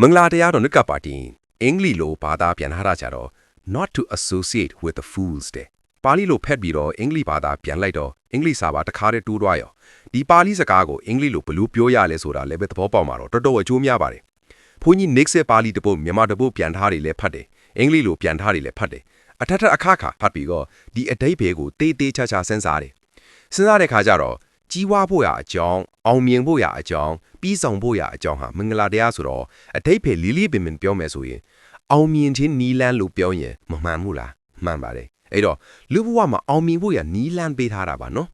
မင်္ဂလာတရားတော်နိကပါတီအင်္ဂလိပ်လိုဘာသာပြန်ထားတာကြတော့ not to associate with the fools တဲ့ပါဠိလိုဖက်ပြီးတော့အင်္ဂလိပ်ဘာသာပြန်လိုက်တော့အင်္ဂလိပ်စာပါတစ်ခါတည်းတိုးသွားရောဒီပါဠိစကားကိုအင်္ဂလိပ်လိုဘယ်လိုပြောရလဲဆိုတာလည်းပဲသဘောပေါက်မှာတော့တော်တော်အကျိုးများပါတယ်ဘုန်းကြီး Nick ရဲ့ပါဠိတစ်ပုဒ်မြန်မာတစ်ပုဒ်ပြန်ထားတယ်လည်းဖတ်တယ်အင်္ဂလိပ်လိုပြန်ထားတယ်လည်းဖတ်တယ်အထက်ထက်အခါခါဖတ်ပြီးတော့ဒီအတိတ်ဘေကိုတေးသေးချာချာစဉ်းစားတယ်စဉ်းစားတဲ့ခါကျတော့ ကြီးဝါဖို့ရအကြောင်းအောင်မြင်ဖို့ရအကြောင်းပြီးဆောင်ဖို့ရအကြောင်းဟာမင်္ဂလာတရားဆိုတော့အတိတ်ဖေလီလီပင်ပင်ပြောမယ်ဆိုရင်အောင်မြင်ခြင်းနီလန်းလို့ပြောရင်မမှန်ဘူးလားမှန်ပါတယ်အဲ့တော့လူဘဝမှာအောင်မြင်ဖို့ရနီလန်းပေးထားတာပါနော်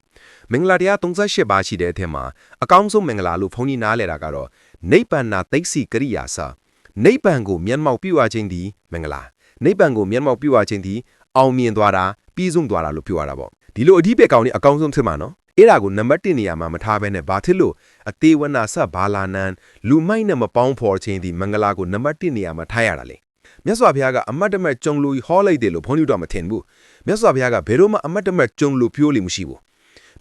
မင်္ဂလာတရား38ပါးရှိတဲ့အထက်မှာအကောင်းဆုံးမင်္ဂလာလို့ဘုန်းကြီးနားလဲတာကတော့နိဗ္ဗာန်နာသိက္စီကရိယာစာနိဗ္ဗာန်ကိုမျက်မှောက်ပြုအပ်ခြင်းဒီမင်္ဂလာနိဗ္ဗာန်ကိုမျက်မှောက်ပြုအပ်ခြင်းဒီအောင်မြင်သွားတာပြီးဆုံးသွားတာလို့ပြောရတာပေါ့ဒီလိုအဓိပ္ပာယ်ကောင်းနေအကောင်းဆုံးဖြစ်မှာနော် အဲ့ဒါကိုနံပါတ်1နေရာမှာမထားဘဲနဲ့ဘာဖြစ်လို့အသေးဝနာဆဘာလာနန်လူမိုက်နဲ့မပေါင်းဖော်ခြင်းဒီမင်္ဂလာကိုနံပါတ်1နေရာမှာထားရတာလေမြတ်စွာဘုရားကအမတ်တမဲ့ကြုံလို့ဟောလိုက်တယ်လို့ဘုန်းကြီးတို့မထင်ဘူးမြတ်စွာဘုရားကဘယ်တော့မှအမတ်တမဲ့ကြုံလို့ပြောလို့မရှိဘူး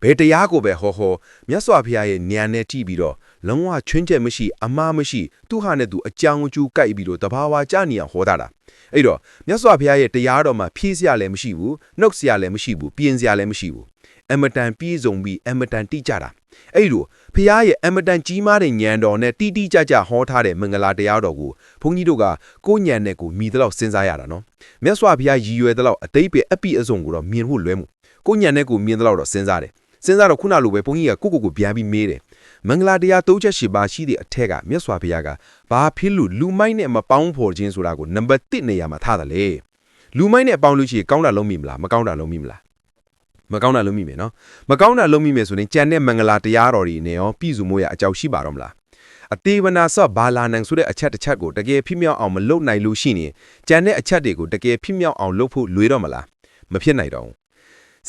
ဘယ်တရားကိုပဲဟောဟောမြတ်စွာဘုရားရဲ့ဉာဏ်နဲ့ကြည့်ပြီးတော့လုံးဝချွင်းချက်မရှိအမှားမရှိသူဟာနဲ့သူအကြောင်းအကျိုးကြိုက်ပြီးတော့တဘာဝကြနေအောင်ဟောတာတာအဲ့တော့မြတ်စွာဘုရားရဲ့တရားတော်မှာဖြည့်စရာလည်းမရှိဘူးနှုတ်စရာလည်းမရှိဘူးပြင်စရာလည်းမရှိဘူး အမတန်ပြည့်စုံပြီးအမတန်တိကျတာအဲ့လိုဖះရဲ့အမတန်ကြီးမားတဲ့ဉာဏ်တော်နဲ့တိတိကျကျဟောထားတဲ့မင်္ဂလာတရားတော်ကိုဘုန်းကြီးတို့ကကိုယ်ဉာဏ်နဲ့ကိုမိသလောက်စဉ်းစားရတာနော်မြတ်စွာဘုရားရည်ရွယ်သလောက်အတိတ်ပဲအပိအစုံကိုတော့မြင်ဖို့လွဲမှုကိုယ်ဉာဏ်နဲ့ကိုမြင်သလောက်တော့စဉ်းစားတယ်စဉ်းစားတော့ခုနလိုပဲဘုန်းကြီးကကိုကိုကိုပြန်ပြီးမေးတယ်မင်္ဂလာတရား၃ချက်ရှိပါရှိတဲ့အထက်ကမြတ်စွာဘုရားကဘာဖြစ်လို့လူမိုက်နဲ့မပေါင်းဖော်ခြင်းဆိုတာကိုနံပါတ်1နေရာမှာထားတယ်လေလူမိုက်နဲ့ပေါင်းလို့ရှိရင်ကောင်းတာလုံးမိမလားမကောင်းတာလုံးမိမလား မကောင်းတာလုံးမိမယ်နော်မကောင်းတာလုံးမိမယ်ဆိုရင်ကြံတဲ့မင်္ဂလာတရားတော်တွေနဲ့ရောပြည်စုမိုးရအကြောက်ရှိပါတော့မလားအသေးဝနာဆော့ဘာလာနန်ဆိုတဲ့အချက်တစ်ချက်ကိုတကယ်ဖြစ်မြောက်အောင်မလုပ်နိုင်လို့ရှိရင်ကြံတဲ့အချက်တွေကိုတကယ်ဖြစ်မြောက်အောင်လုပ်ဖို့လွေးတော့မလားမဖြစ်နိုင်တော့ဘူး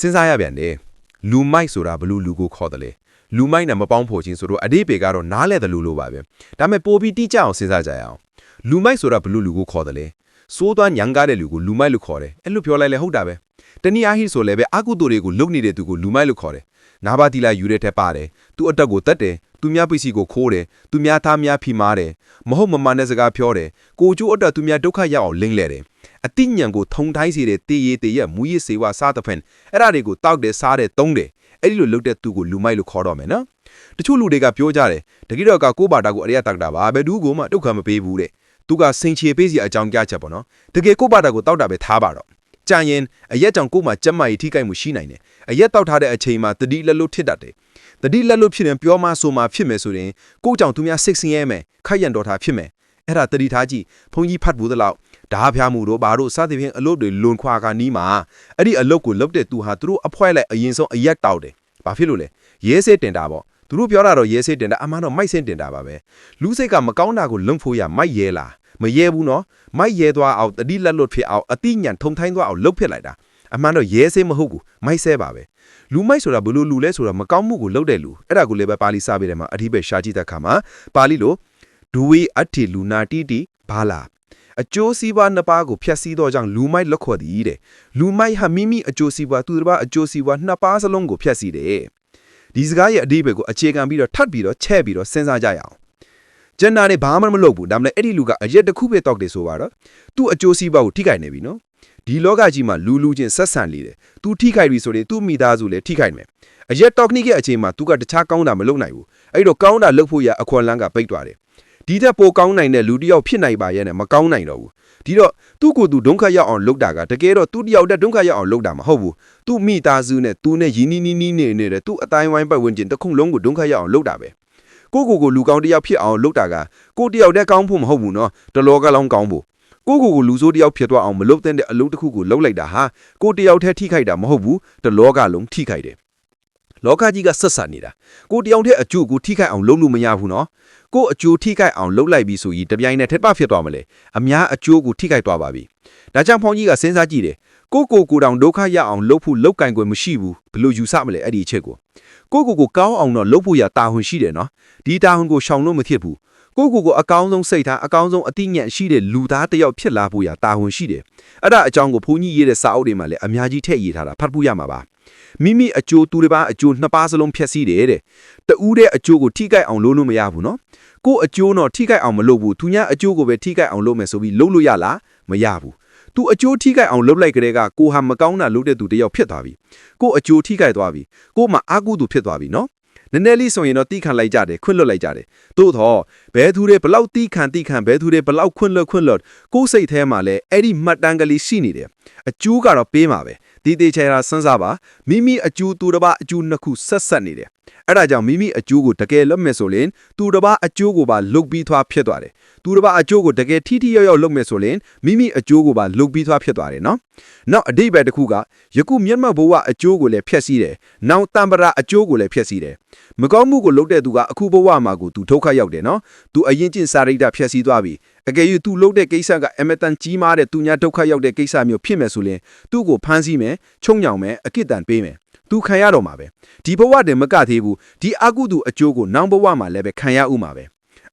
စဉ်းစားရပြန်တယ်လူမိုက်ဆိုတာဘလူလူကိုခေါ်တယ်လေလူမိုက်နဲ့မပေါင်းဖို့ချင်းဆိုတော့အတိပေကတော့နားလဲတယ်လို့လို့ပါပဲဒါပေမဲ့ပိုပြီးတိကျအောင်စဉ်းစားကြရအောင်လူမိုက်ဆိုတာဘလူလူကိုခေါ်တယ်လေစိုးသွမ်းညံကားတဲ့လူကိုလူမိုက်လို့ခေါ်တယ်အဲ့လိုပြောလိုက်လဲဟုတ်တာပဲ တနည်းအားဖြင့်ဆိုလည်းပဲအကုသိုလ်တွေကိုလုပ်နေတဲ့သူကိုလူမိုက်လို့ခေါ်တယ်နာဘာတီလာယူတဲ့ထက်ပါတယ်သူအတက်ကိုတက်တယ်သူများပစ္စည်းကိုခိုးတယ်သူများသားများဖိမားတယ်မဟုတ်မမှန်တဲ့စကားပြောတယ်ကိုကျိုးအတက်သူများဒုက္ခရောက်အောင်လိမ့်လဲတယ်အတိညာဉ်ကိုထုံတိုင်းစေတဲ့တေးရည်တေးရမူရည်စေဝါစားတဲ့ဖန်အဲ့ဒါတွေကိုတောက်တယ်စားတယ်သုံးတယ်အဲ့ဒီလိုလုပ်တဲ့သူကိုလူမိုက်လို့ခေါ်တော့မယ်နော်တချို့လူတွေကပြောကြတယ်တကိတော့ကကိုပါတာကိုအရိယတောက်တာပါဘယ်သူကိုမှဒုက္ခမပေးဘူးတဲ့သူကစိန်ချေပေးစီအကြောင်းကြားချက်ပေါ့နော်တကယ်ကိုပါတာကိုတောက်တာပဲထားပါတော့ ကြံရင်အရက်ကြောင့်ကိုယ်မှာကြက်မကြီးထိခိုက်မှုရှိနိုင်တယ်အရက်တောက်ထားတဲ့အချိန်မှာတတိလက်လို့ဖြစ်တတ်တယ်တတိလက်လို့ဖြစ်ရင်ပြောမဆိုမှဖြစ်မယ်ဆိုရင်ကိုယ်ကြောင့်သူများစိတ်ဆင်းရဲမယ်ခိုက်ရန်တော်တာဖြစ်မယ်အဲ့ဒါတတိထားကြည့်ဘုန်းကြီးဖတ်ဘူးသလောက်ဓာဖျားမှုတို့ဘာတို့စသဖြင့်အလုပ်တွေလွန်ခွာကနီးမှာအဲ့ဒီအလုပ်ကိုလုပ်တဲ့သူဟာသူတို့အဖွဲလိုက်အရင်ဆုံးအရက်တောက်တယ်ဘာဖြစ်လို့လဲရဲစေးတင်တာပေါ့သူတို့ပြောတာတော့ရဲစေးတင်တာအမှန်တော့မိုက်စင်းတင်တာပါပဲလူစိတ်ကမကောင်းတာကိုလုံဖို့ရမိုက်ရဲလား မရဲဘူးနော်မိုက်ရဲသွားအောင်တတိလက်လွတ်ဖြစ်အောင်အတိညာထုံထိုင်းသွားအောင်လှုပ်ဖြစ်လိုက်တာအမှန်တော့ရဲစေးမဟုတ်ဘူးမိုက်ဆဲပါပဲလူမိုက်ဆိုတာဘလို့လူလဲဆိုတာမကောင်းမှုကိုလှုပ်တဲ့လူအဲ့ဒါကိုလည်းပဲပါဠိစာပေထဲမှာအဓိပ္ပာယ်ရှာကြည့်တဲ့အခါမှာပါဠိလိုဒူဝေအတ္တိလူနာတိတိဘာလာအကျိုးစီးပွားနှစ်ပါးကိုဖျက်ဆီးသောကြောင့်လူမိုက်လက်ခေါ်သည်တဲ့လူမိုက်ဟာမိမိအကျိုးစီးပွားသူတစ်ပါးအကျိုးစီးပွားနှစ်ပါးစလုံးကိုဖျက်ဆီးတယ်ဒီစကားရဲ့အဓိပ္ပာယ်ကိုအခြေခံပြီးတော့ထပ်ပြီးတော့ချဲ့ပြီးတော့စဉ်းစားကြရအောင် ကျန်တာတွေဘာမှမလုပ်ဘူးဒါမှလည်းအဲ့ဒီလူကအရက်တစ်ခုပဲတောက်တယ်ဆိုပါတော့သူ့အကျိုးစီးပွားကိုထိခိုက်နေပြီနော်ဒီလောကကြီးမှာလူလူချင်းဆက်ဆံလေတယ်။ तू ထိခိုက်ပြီဆိုရင်သူ့မိသားစုလည်းထိခိုက်မယ်။အရက်တော့နိရဲ့အချိန်မှာ तू ကတခြားကောင်းတာမလုပ်နိုင်ဘူး။အဲ့တော့ကောင်းတာလုပ်ဖို့ရအခွင့်အလမ်းကပိတ်သွားတယ်။ဒီတက်ပိုကောင်းနိုင်တဲ့လူတစ်ယောက်ဖြစ်နိုင်ပါရဲ့နဲ့မကောင်းနိုင်တော့ဘူး။ဒီတော့သူ့ကိုယ်သူဒုက္ခရောက်အောင်လုပ်တာကတကယ်တော့သူ့တယောက်တည်းဒုက္ခရောက်အောင်လုပ်တာမဟုတ်ဘူး။သူ့မိသားစုနဲ့သူနဲ့ယင်းနီးနီးနီးနေနေတဲ့သူ့အတိုင်းဝိုင်းပတ်ဝန်းကျင်တစ်ခုလုံးကိုဒုက္ခရောက်အောင်လုပ်တာပဲ။ ကိုကိုကိုလူကောင်းတယောက်ဖြစ်အောင်လုပ်တာကကိုတယောက်တည်းကောင်းဖို့မဟုတ်ဘူးနော်။တလောကလောင်းကောင်းဖို့ကိုကိုကိုလူဆိုးတယောက်ဖြစ်သွားအောင်မလုပ်တဲ့အလုပ်တစ်ခုကိုလုပ်လိုက်တာဟာကိုတယောက်တည်းထိခိုက်တာမဟုတ်ဘူးတလောကလုံးထိခိုက်တယ် လောကကြီးကဆက်ဆက်နေတာကိုတယောက်တည်းအကျိုးကိုထိခိုက်အောင်လုပ်လို့မရဘူးနော်ကိုအကျိုးထိခိုက်အောင်လုပ်လိုက်ပြီဆိုရင်တပြိုင်နက်ထက်ပဖြစ်သွားမလဲအများအကျိုးကိုထိခိုက်သွားပါပြီဒါကြောင့်ဖောင်ကြီးကစဉ်းစားကြည့်တယ်ကိုကိုကိုတောင်ဒုက္ခရအောင်လုပ်ဖို့လောက်ကင်ကွယ်မရှိဘူးဘလို့ယူဆမလဲအဲ့ဒီအချက်ကိုကိုကိုကိုကောင်းအောင်တော့လုပ်ဖို့ရတာဝန်ရှိတယ်နော်ဒီတာဝန်ကိုရှောင်လို့မဖြစ်ဘူး ကိုကိုကိုအကောင်းဆုံးစိတ်ထားအကောင်းဆုံးအတိညာရှိတဲ့လူသားတစ်ယောက်ဖြစ်လာဖို့ရတာဝန်ရှိတယ်အဲ့ဒါအကြောင်းကိုဘုန်းကြီးရေးတဲ့စာအုပ်တွေမှာလည်းအများကြီးထည့်ရေးထားတာဖတ်ဖို့ရမှာပါမိမိအကျိုးသူတစ်ပါးအကျိုးနှစ်ပါးစလုံးဖြည့်ဆည်းတယ်တဲ့တူးတဲ့အကျိုးကိုထိခိုက်အောင်လုပ်လို့မရဘူးနော်ကို့အကျိုးတော့ထိခိုက်အောင်မလုပ်ဘူးသူများအကျိုးကိုပဲထိခိုက်အောင်လုပ်မယ်ဆိုပြီးလုပ်လို့ရလားမရဘူးသူအကျိုးထိခိုက်အောင်လုပ်လိုက်ကြတဲ့ကကိုဟာမကောင်းတာလုပ်တဲ့သူတစ်ယောက်ဖြစ်သွားပြီကို့အကျိုးထိခိုက်သွားပြီကို့မှာအာကုသူဖြစ်သွားပြီနော် နည်းနည်းလေးဆိုရင်တော့တီးခံလိုက်ကြတယ်ခွင့်လွတ်လိုက်ကြတယ်သို့တော့ဘဲသူတွေဘလောက်တီးခံတီးခံဘဲသူတွေဘလောက်ခွင့်လွတ်ခွင့်လွတ်ကိုယ်စိတ်ထဲမှာလည်းအဲ့ဒီမှတ်တမ်းကလေးရှိနေတယ်အကျိုးကတော့ပေးမှာပဲဒီတေချာရာစဉ်းစားပါမိမိအကျိုးသူတစ်ပါးအကျိုးနှစ်ခုဆက်ဆက်နေတယ် အဲ့ဒါကြောင့်မိမိအကျိုးကိုတကယ်လုပ်မယ်ဆိုရင်သူတစ်ပါးအကျိုးကိုပါလုပ်ပြီးသွားဖြစ်သွားတယ်သူတစ်ပါးအကျိုးကိုတကယ်ထိထိရောက်ရောက်လုပ်မယ်ဆိုရင်မိမိအကျိုးကိုပါလုပ်ပြီးသွားဖြစ်သွားတယ်နော်နောက်အတိတ်ပဲတစ်ခုကယခုမျက်မှောက်ဘဝအကျိုးကိုလည်းဖျက်ဆီးတယ်နောက်တံပရာအကျိုးကိုလည်းဖျက်ဆီးတယ်မကောင်းမှုကိုလုပ်တဲ့သူကအခုဘဝမှာကိုသူဒုက္ခရောက်တယ်နော်သူအရင်ကျင့်စာရိတ္တဖျက်ဆီးသွားပြီအကယ်၍သူလုပ်တဲ့ကိစ္စကအမတန်ကြီးမားတဲ့သူညာဒုက္ခရောက်တဲ့ကိစ္စမျိုးဖြစ်မယ်ဆိုရင်သူ့ကိုဖမ်းဆီးမယ်ချုံညောင်မယ်အကိတန်ပေးမယ် သူခံရတော့မှာပဲဒီဘဝတည်းမကသေးဘူးဒီအကုသူအကျိုးကိုနောက်ဘဝမှာလည်းပဲခံရဥမှာပဲ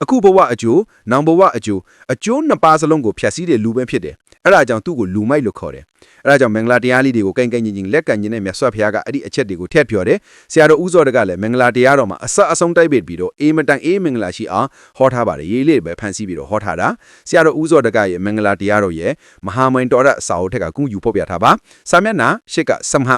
အခုဘဝအကျိုးနောက်ဘဝအကျိုးအကျိုးနှစ်ပါးစလုံးကိုဖျက်ဆီးတဲ့လူပဲဖြစ်တယ်အဲ့ဒါကြောင့်သူ့ကိုလူမိုက်လို့ခေါ်တယ်အဲ့ဒါကြောင့်မင်္ဂလာတရားလေးတွေကိုကင်ကင်ကျင်ကျင်လက်ကင်ကျင်နဲ့မြတ်စွာဘုရားကအဲ့ဒီအချက်တွေကိုထည့်ပြောတယ်ဆရာတော်ဦးစောတကလည်းမင်္ဂလာတရားတော်မှာအဆက်အဆုံးတိုက်ပိတ်ပြီးတော့အေးမတန်အေးမင်္ဂလာရှိအောင်ဟောထားပါတယ်ရေးလေးပဲဖန်ဆီးပြီးတော့ဟောထားတာဆရာတော်ဦးစောတကရဲ့မင်္ဂလာတရားတော်ရဲ့မဟာမင်တော်ရအစာအုပ်ထက်ကကုယူဖော်ပြထားပါစာမျက်နှာရှစ်ကစမဟ